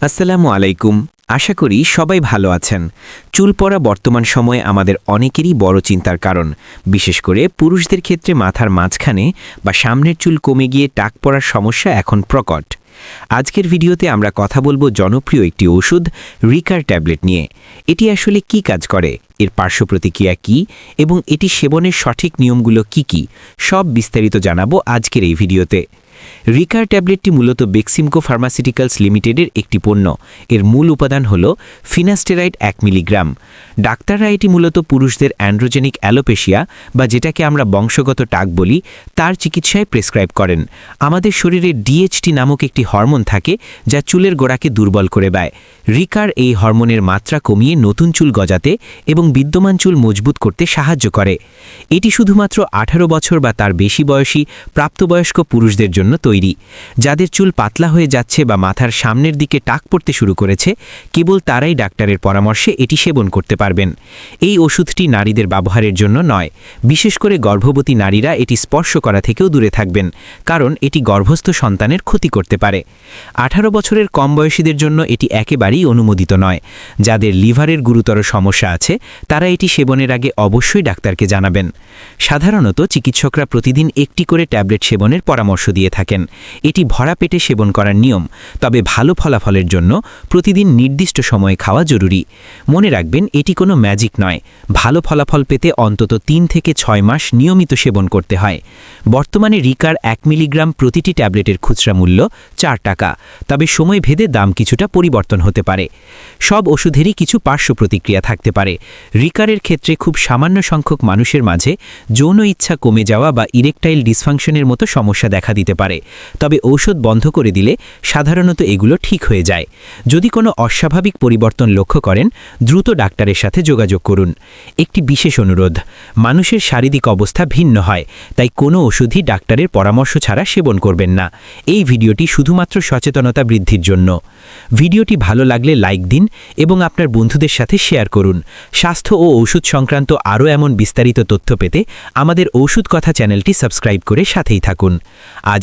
আসসালামু আলাইকুম। আশা করি সবাই ভালো আছেন। চুল পড়া বর্তমান সময়ে আমাদের অনেকেরই বড় চিন্তার কারণ। বিশেষ করে পুরুষদের ক্ষেত্রে মাথার মাঝখানে বা সামনের চুল কমে গিয়ে টাক পড়ার সমস্যা এখন প্রকট। আজকের ভিডিওতে আমরা কথা বলব জনপ্রিয় একটি ওষুধ, রিকার ট্যাবলেট নিয়ে। এটি আসলে কি কাজ করে? এর পার্শ্ব প্রতিক্রিয়া কী? এবং এটি সেবনের সঠিক নিয়মগুলো কি কি? সব বিস্তারিত জানাব আজকের এই ভিডিওতে। রিকার ট্যাবলেটটি মূলত বেক্সিমকো ফার্মাসিউটিক্যালস লিমিটেডের একটি পণ্য। এর মূল উপাদান হল ফিনাস্টেরাইড এক মিলিগ্রাম। ডাক্তাররা এটি মূলত পুরুষদের অ্যান্ড্রোজেনিক অ্যালোপেশিয়া বা যেটাকে আমরা বংশগত টাক বলি, তার চিকিৎসায় প্রেসক্রাইব করেন। আমাদের শরীরে ডিএইচটি নামক একটি হরমোন থাকে যা চুলের গোড়াকে দুর্বল করে দেয়। রিকার এই হরমোনের মাত্রা কমিয়ে নতুন চুল গজাতে এবং বিদ্যমান চুল মজবুত করতে সাহায্য করে। এটি শুধুমাত্র আঠারো বছর বা তার বেশি বয়সী প্রাপ্তবয়স্ক পুরুষদের জন্য তৈরি। যাদের চুল পাতলা হয়ে যাচ্ছে বা মাথার সামনের দিকে টাক পড়তে শুরু করেছে, কেবল তারাই ডাক্তারের পরামর্শে এটি সেবন করতে পারবেন। এই ওষুধটি নারীদের ব্যবহারের জন্য নয়, বিশেষ করে গর্ভবতী নারীরা এটি স্পর্শ করা থেকেও দূরে থাকবেন, কারণ এটি গর্ভস্থ সন্তানের ক্ষতি করতে পারে। আঠারো বছরের কম বয়সীদের জন্য এটি একেবারেই অনুমোদিত নয়। যাদের লিভারের গুরুতর সমস্যা আছে, তারা এটি সেবনের আগে অবশ্যই ডাক্তারকে জানাবেন। সাধারণত চিকিৎসকরা প্রতিদিন একটি করে ট্যাবলেট সেবনের পরামর্শ দিয়ে থাকেন। এটি ভরা পেটে সেবন করার নিয়ম, তবে ভালো ফলাফলের জন্য প্রতিদিন নির্দিষ্ট সময়ে খাওয়া জরুরি। মনে রাখবেন, এটি কোনো ম্যাজিক নয়। ভালো ফলাফল পেতে অন্তত তিন থেকে ছয় মাস নিয়মিত সেবন করতে হয়। বর্তমানে রিকার এক মিলিগ্রাম প্রতিটি ট্যাবলেটের খুচরা মূল্য চার টাকা, তবে সময় ভেদে দাম কিছুটা পরিবর্তন হতে পারে। সব ওষুধেরই কিছু পার্শ্ব প্রতিক্রিয়া থাকতে পারে। রিকারের ক্ষেত্রে খুব সামান্য সংখ্যক মানুষের মাঝে যৌন ইচ্ছা কমে যাওয়া বা ইরেকটাইল ডিসফাংশনের মতো সমস্যা দেখা দিতে পারে। তবে ঔষধ বন্ধ করে দিলে সাধারণত এগুলো ঠিক হয়ে যায়। যদি কোনো অস্বাভাবিক পরিবর্তন লক্ষ্য করেন, দ্রুত ডাক্তারের সাথে যোগাযোগ করুন। একটি বিশেষ অনুরোধ, মানুষের শারীরিক অবস্থা ভিন্ন হয়, তাই কোনো ওষুধই ডাক্তারের পরামর্শ ছাড়া সেবন করবেন না। এই ভিডিওটি শুধুমাত্র সচেতনতা বৃদ্ধির জন্য। ভিডিওটি ভালো লাগলে লাইক দিন এবং আপনার বন্ধুদের সাথে শেয়ার করুন। স্বাস্থ্য ও ঔষধ সংক্রান্ত আরও এমন বিস্তারিত তথ্য পেতে আমাদের ঔষধ কথা চ্যানেলটি সাবস্ক্রাইব করে সাথেই থাকুন। আজ